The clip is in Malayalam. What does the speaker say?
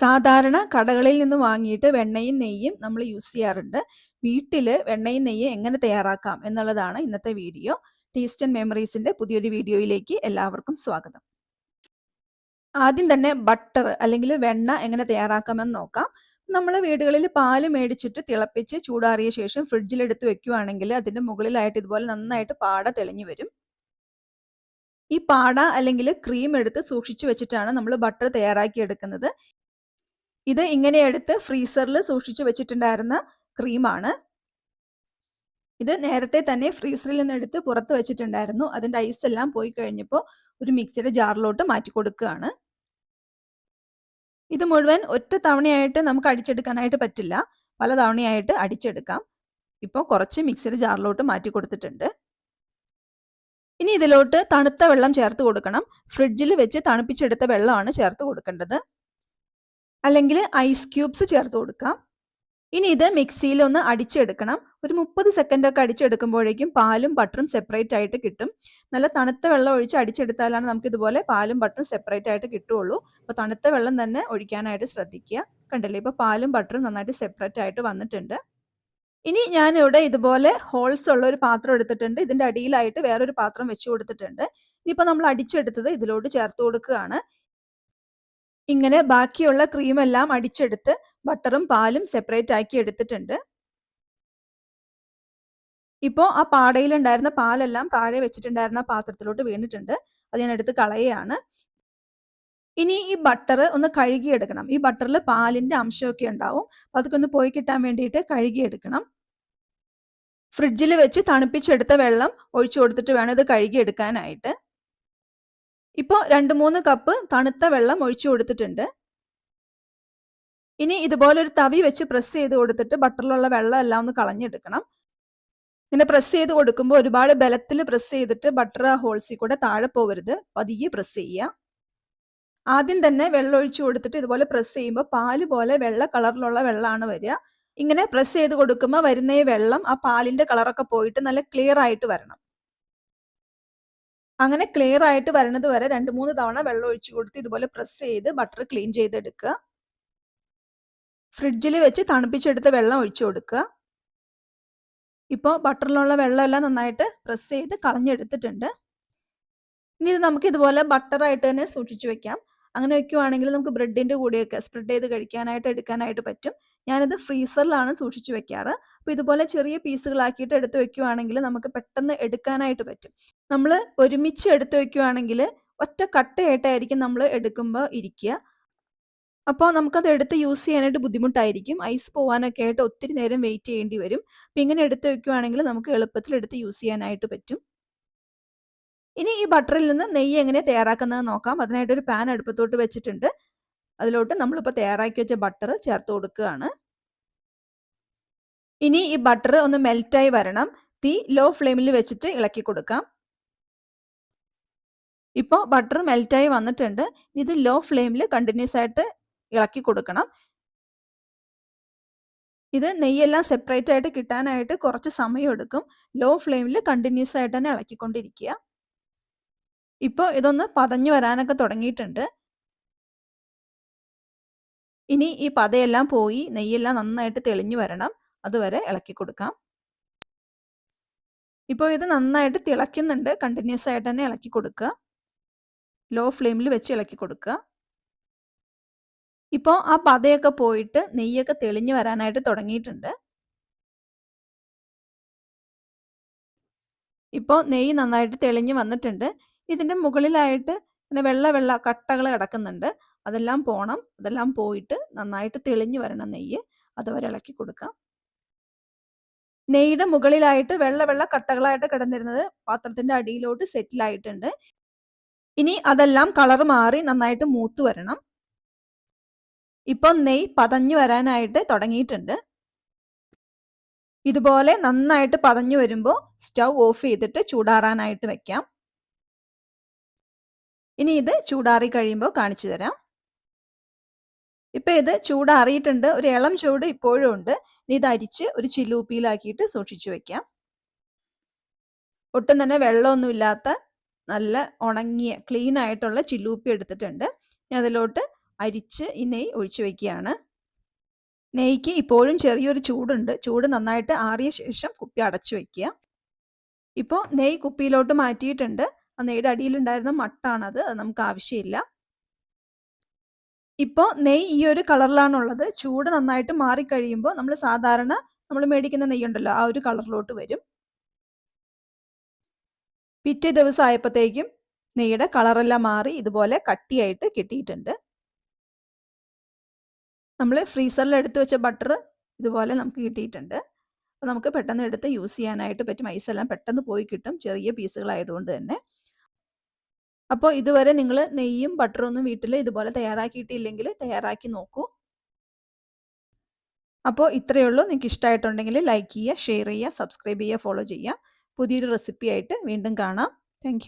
സാധാരണ കടകളിൽ നിന്ന് വാങ്ങിയിട്ട് വെണ്ണയും നെയ്യും നമ്മൾ യൂസ് ചെയ്യാറുണ്ട്. വീട്ടിൽ വെണ്ണയും നെയ്യും എങ്ങനെ തയ്യാറാക്കാം എന്നുള്ളതാണ് ഇന്നത്തെ വീഡിയോ. ടേസ്റ്റ് ആൻഡ് മെമ്മറീസിന്റെ പുതിയൊരു വീഡിയോയിലേക്ക് എല്ലാവർക്കും സ്വാഗതം. ആദ്യം തന്നെ ബട്ടർ അല്ലെങ്കിൽ വെണ്ണ എങ്ങനെ തയ്യാറാക്കാമെന്ന് നോക്കാം. നമ്മൾ വീടുകളിൽ പാൽ മേടിച്ചിട്ട് തിളപ്പിച്ച് ചൂടാറിയ ശേഷം ഫ്രിഡ്ജിലെടുത്ത് വെക്കുകയാണെങ്കിൽ അതിന്റെ മുകളിലായിട്ട് ഇതുപോലെ നന്നായിട്ട് പാട തെളിഞ്ഞു വരും. ഈ പാട അല്ലെങ്കിൽ ക്രീം എടുത്ത് സൂക്ഷിച്ചു വെച്ചിട്ടാണ് നമ്മൾ ബട്ടർ തയ്യാറാക്കി എടുക്കുന്നത്. ഇത് ഇങ്ങനെ എടുത്ത് ഫ്രീസറിൽ സൂക്ഷിച്ചു വെച്ചിട്ടുണ്ടായിരുന്ന ക്രീമാണ്. ഇത് നേരത്തെ തന്നെ ഫ്രീസറിൽ നിന്ന് എടുത്ത് പുറത്ത് വെച്ചിട്ടുണ്ടായിരുന്നു. അതിന്റെ ഐസ് എല്ലാം പോയി കഴിഞ്ഞപ്പോൾ ഒരു മിക്സിയുടെ ജാറിലോട്ട് മാറ്റി കൊടുക്കുകയാണ്. ഇത് മുഴുവൻ ഒറ്റ തവണയായിട്ട് നമുക്ക് അടിച്ചെടുക്കാനായിട്ട് പറ്റില്ല. പല തവണയായിട്ട് അടിച്ചെടുക്കാം. ഇപ്പോൾ കുറച്ച് മിക്സിയുടെ ജാറിലോട്ട് മാറ്റി കൊടുത്തിട്ടുണ്ട്. ഇനി ഇതിലോട്ട് തണുത്ത വെള്ളം ചേർത്ത് കൊടുക്കണം. ഫ്രിഡ്ജിൽ വെച്ച് തണുപ്പിച്ചെടുത്ത വെള്ളമാണ് ചേർത്ത് കൊടുക്കേണ്ടത്. അല്ലെങ്കിൽ ഐസ് ക്യൂബ്സ് ചേർത്ത് കൊടുക്കാം. ഇനി ഇത് മിക്സിയിൽ ഒന്ന് അടിച്ചെടുക്കണം. ഒരു മുപ്പത് സെക്കൻഡ് ഒക്കെ അടിച്ചെടുക്കുമ്പോഴേക്കും പാലും ബട്ടറും സെപ്പറേറ്റ് ആയിട്ട് കിട്ടും. നല്ല തണുത്ത വെള്ളം ഒഴിച്ച് അടിച്ചെടുത്താലാണ് നമുക്ക് ഇതുപോലെ പാലും ബട്ടറും സെപ്പറേറ്റ് ആയിട്ട് കിട്ടുള്ളൂ അപ്പോൾ തണുത്ത വെള്ളം തന്നെ ഒഴിക്കാനായിട്ട് ശ്രദ്ധിക്കുക. കണ്ടില്ലേ? ഇപ്പോൾ പാലും ബട്ടറും നന്നായിട്ട് സെപ്പറേറ്റ് ആയിട്ട് വന്നിട്ടുണ്ട്. ഇനി ഞാനിവിടെ ഇതുപോലെ ഹോൾസ് ഉള്ള ഒരു പാത്രം എടുത്തിട്ടുണ്ട്. ഇതിന്റെ അടിയിലായിട്ട് വേറൊരു പാത്രം വെച്ച് കൊടുത്തിട്ടുണ്ട്. ഇനിയിപ്പോൾ നമ്മൾ അടിച്ചെടുത്തത് ഇതിലോട്ട് ചേർത്ത് കൊടുക്കുകയാണ്. ഇങ്ങനെ ബാക്കിയുള്ള ക്രീം എല്ലാം അടിച്ചെടുത്ത് ബട്ടറും പാലും സെപ്പറേറ്റ് ആക്കി എടുത്തിട്ടുണ്ട്. ഇപ്പോൾ ആ പാടയിലുണ്ടായിരുന്ന പാലെല്ലാം താഴെ വെച്ചിട്ടുണ്ടായിരുന്ന പാത്രത്തിലോട്ട് വീണിട്ടുണ്ട്. അത് ഞാൻ എടുത്ത് കളയുകയാണ്. ഇനി ഈ ബട്ടർ ഒന്ന് കഴുകിയെടുക്കണം. ഈ ബട്ടറിൽ പാലിന്റെ അംശമൊക്കെ ഉണ്ടാവും. അപ്പൊ അതൊക്കെ ഒന്ന് പോയി കിട്ടാൻ വേണ്ടിയിട്ട് കഴുകിയെടുക്കണം. ഫ്രിഡ്ജിൽ വെച്ച് തണുപ്പിച്ചെടുത്ത വെള്ളം ഒഴിച്ചു കൊടുത്തിട്ട് വേണം ഇത് കഴുകിയെടുക്കാനായിട്ട്. ഇപ്പോൾ രണ്ട് മൂന്ന് കപ്പ് തണുത്ത വെള്ളം ഒഴിച്ചു കൊടുത്തിട്ടുണ്ട്. ഇനി ഇതുപോലൊരു തവി വെച്ച് പ്രസ് ചെയ്ത് കൊടുത്തിട്ട് ബട്ടറിലുള്ള വെള്ളം എല്ലാം ഒന്ന് കളഞ്ഞെടുക്കണം. ഇങ്ങനെ പ്രസ് ചെയ്ത് കൊടുക്കുമ്പോൾ ഒരുപാട് ബലത്തിൽ പ്രസ് ചെയ്തിട്ട് ബട്ടർ ആ ഹോൾസിൽ കൂടെ താഴെ പോകരുത് പതിയെ പ്രസ് ചെയ്യുക. ആദ്യം തന്നെ വെള്ളം ഒഴിച്ചു കൊടുത്തിട്ട് ഇതുപോലെ പ്രസ് ചെയ്യുമ്പോൾ പാൽ പോലെ വെള്ള കളറിലുള്ള വെള്ളമാണ് വരിക. ഇങ്ങനെ പ്രസ് ചെയ്ത് കൊടുക്കുമ്പോൾ വരുന്ന വെള്ളം ആ പാലിന്റെ കളറൊക്കെ പോയിട്ട് നല്ല ക്ലിയർ ആയിട്ട് വരണം. അങ്ങനെ ക്ലിയർ ആയിട്ട് വരണത് വരെ രണ്ട് മൂന്ന് തവണ വെള്ളം ഒഴിച്ചു കൊടുത്ത് ഇതുപോലെ പ്രസ് ചെയ്ത് ബട്ടർ ക്ലീൻ ചെയ്തെടുക്കുക ഫ്രിഡ്ജിൽ വെച്ച് തണുപ്പിച്ചെടുത്ത വെള്ളം ഒഴിച്ചു കൊടുക്കുക ഇപ്പോൾ ബട്ടറിലുള്ള വെള്ളമെല്ലാം നന്നായിട്ട് പ്രസ് ചെയ്ത് കളഞ്ഞെടുത്തിട്ടുണ്ട്. ഇനി ഇത് നമുക്ക് ഇതുപോലെ ബട്ടറായിട്ട് തന്നെ സൂക്ഷിച്ചു വെക്കാം. അങ്ങനെ വെക്കുവാണെങ്കിൽ നമുക്ക് ബ്രെഡിന്റെ കൂടെയൊക്കെ സ്പ്രെഡ് ചെയ്ത് കഴിക്കാനായിട്ട് എടുക്കാനായിട്ട് പറ്റും. ഞാനിത് ഫ്രീസറിലാണ് സൂക്ഷിച്ചു വെക്കാറ്. അപ്പോൾ ഇതുപോലെ ചെറിയ പീസുകളാക്കിയിട്ട് എടുത്ത് വെക്കുവാണെങ്കിൽ നമുക്ക് പെട്ടെന്ന് എടുക്കാനായിട്ട് പറ്റും. നമ്മൾ ഒരുമിച്ച് എടുത്ത് വെക്കുവാണെങ്കിൽ ഒറ്റ കട്ടയായിട്ടായിരിക്കും നമ്മൾ എടുക്കുമ്പോൾ ഇരിക്കുക. അപ്പോൾ നമുക്കത് എടുത്ത് യൂസ് ചെയ്യാനായിട്ട് ബുദ്ധിമുട്ടായിരിക്കും. ഐസ് പോകാനൊക്കെ ആയിട്ട് ഒത്തിരി നേരം വെയിറ്റ് ചെയ്യേണ്ടി വരും. അപ്പം ഇങ്ങനെ എടുത്ത് വെക്കുവാണെങ്കിൽ നമുക്ക് എളുപ്പത്തിൽ എടുത്ത് യൂസ് ചെയ്യാനായിട്ട് പറ്റും. ഇനി ഈ ബട്ടറിൽ നിന്ന് നെയ്യ് എങ്ങനെ തയ്യാറാക്കുന്നത് നോക്കാം. അതിനായിട്ട് ഒരു പാൻ അടുപ്പത്തോട്ട് വെച്ചിട്ടുണ്ട്. അതിലോട്ട് നമ്മളിപ്പോൾ തയ്യാറാക്കി വെച്ച ബട്ടർ ചേർത്ത് കൊടുക്കുകയാണ്. ഇനി ഈ ബട്ടർ ഒന്ന് മെൽറ്റായി വരണം. തീ ലോ ഫ്ലെയിമിൽ വെച്ചിട്ട് ഇളക്കി കൊടുക്കാം. ഇപ്പോൾ ബട്ടർ മെൽറ്റായി വന്നിട്ടുണ്ട്. ഇത് ലോ ഫ്ലെയിമിൽ കണ്ടിന്യൂസ് ആയിട്ട് ഇളക്കി കൊടുക്കണം. ഇത് നെയ്യെല്ലാം സെപ്പറേറ്റ് ആയിട്ട് കിട്ടാനായിട്ട് കുറച്ച് സമയം എടുക്കും. ലോ ഫ്ലെയിമിൽ കണ്ടിന്യൂസ് ആയിട്ട് തന്നെ ഇളക്കിക്കൊണ്ടിരിക്കുക. ഇപ്പോൾ ഇതൊന്ന് പതഞ്ഞു വരാനൊക്കെ തുടങ്ങിയിട്ടുണ്ട്. ഇനി ഈ പതയെല്ലാം പോയി നെയ്യെല്ലാം നന്നായിട്ട് തെളിഞ്ഞു വരണം. അതുവരെ ഇളക്കി കൊടുക്കാം. ഇപ്പോൾ ഇത് നന്നായിട്ട് തിളയ്ക്കുന്നുണ്ട്. കണ്ടിന്യൂസ് ആയിട്ട് തന്നെ ഇളക്കി കൊടുക്കുക. ലോ ഫ്ലെയിമിൽ വെച്ച് ഇളക്കി കൊടുക്കുക. ഇപ്പോൾ ആ പതയൊക്കെ പോയിട്ട് നെയ്യൊക്കെ തെളിഞ്ഞു വരാനായിട്ട് തുടങ്ങിയിട്ടുണ്ട്. ഇപ്പോൾ നെയ്യ് നന്നായിട്ട് തെളിഞ്ഞു വന്നിട്ടുണ്ട്. ഇതിന്റെ മുകളിലായിട്ട് ഇങ്ങനെ വെള്ള വെള്ള കട്ടകൾ കിടക്കുന്നുണ്ട്. അതെല്ലാം പോണം. അതെല്ലാം പോയിട്ട് നന്നായിട്ട് തെളിഞ്ഞു വരണം നെയ്യ്. അതുവരെ ഇളക്കി കൊടുക്കാം. നെയ്യുടെ മുകളിലായിട്ട് വെള്ള വെള്ള കട്ടകളായിട്ട് കിടന്നിരുന്നത് പാത്രത്തിന്റെ അടിയിലോട്ട് സെറ്റിൽ ആയിട്ടുണ്ട്. ഇനി അതെല്ലാം കളർ മാറി നന്നായിട്ട് മൂത്ത് വരണം. ഇപ്പം നെയ് പതഞ്ഞു വരാനായിട്ട് തുടങ്ങിയിട്ടുണ്ട്. ഇതുപോലെ നന്നായിട്ട് പതഞ്ഞു വരുമ്പോൾ സ്റ്റൗ ഓഫ് ചെയ്തിട്ട് ചൂടാറാനായിട്ട് വെക്കാം. ഇനി ഇത് ചൂടാറി കഴിയുമ്പോൾ കാണിച്ചു തരാം. ഇപ്പം ഇത് ചൂടാറിയിട്ടുണ്ട്. ഒരു ഇളം ചൂട് ഇപ്പോഴും ഉണ്ട്. ഇനി ഇത് അരിച്ച് ഒരു ചില്ലൂപ്പിയിലാക്കിയിട്ട് സൂക്ഷിച്ചു വയ്ക്കാം ഒട്ടും തന്നെ വെള്ളമൊന്നുമില്ലാത്ത നല്ല ഉണങ്ങിയ ക്ലീൻ ആയിട്ടുള്ള ചില്ലൂപ്പി എടുത്തിട്ടുണ്ട്. ഇനി അതിലോട്ട് അരിച്ച് ഈ നെയ്യ് ഒഴിച്ചു വയ്ക്കുകയാണ് നെയ്ക്ക് ഇപ്പോഴും ചെറിയൊരു ചൂടുണ്ട്. ചൂട് നന്നായിട്ട് ആറിയ ശേഷം കുപ്പി അടച്ചു വയ്ക്കുക ഇപ്പോൾ നെയ്യ് കുപ്പിയിലോട്ട് മാറ്റിയിട്ടുണ്ട്. ആ നെയ്യുടെ അടിയിലുണ്ടായിരുന്ന മട്ടാണത് അത് നമുക്ക് ആവശ്യമില്ല. ഇപ്പോൾ നെയ്യ് ഈ ഒരു കളറിലാണുള്ളത്. ചൂട് നന്നായിട്ട് മാറിക്കഴിയുമ്പോൾ നമ്മൾ സാധാരണ നമ്മൾ മേടിക്കുന്ന നെയ്യുണ്ടല്ലോ ആ ഒരു കളറിലോട്ട് വരും. പിറ്റേ ദിവസം ആയപ്പോഴത്തേക്കും നെയ്യുടെ കളറെല്ലാം മാറി ഇതുപോലെ കട്ടിയായിട്ട് കിട്ടിയിട്ടുണ്ട്. നമ്മൾ ഫ്രീസറിൽ എടുത്ത് വെച്ച ബട്ടർ ഇതുപോലെ നമുക്ക് കിട്ടിയിട്ടുണ്ട്. അപ്പോൾ നമുക്ക് പെട്ടെന്ന് എടുത്ത് യൂസ് ചെയ്യാനായിട്ട് പറ്റും. ഐസെല്ലാം പെട്ടെന്ന് പോയി കിട്ടും ചെറിയ പീസുകളായതുകൊണ്ട് തന്നെ. അപ്പോൾ ഇതുവരെ നിങ്ങൾ നെയ്യും ബട്ടറും ഒന്നും വീട്ടിൽ ഇതുപോലെ തയ്യാറാക്കിയിട്ടില്ലെങ്കിൽ തയ്യാറാക്കി നോക്കൂ. അപ്പോൾ ഇത്രയേ ഉള്ളൂ. നിങ്ങൾക്ക് ഇഷ്ടമായിട്ടുണ്ടെങ്കിൽ ലൈക്ക് ചെയ്യുക ഷെയർ ചെയ്യുക സബ്സ്ക്രൈബ് ചെയ്യുക ഫോളോ ചെയ്യുക. പുതിയൊരു റെസിപ്പി ആയിട്ട് വീണ്ടും കാണാം. താങ്ക്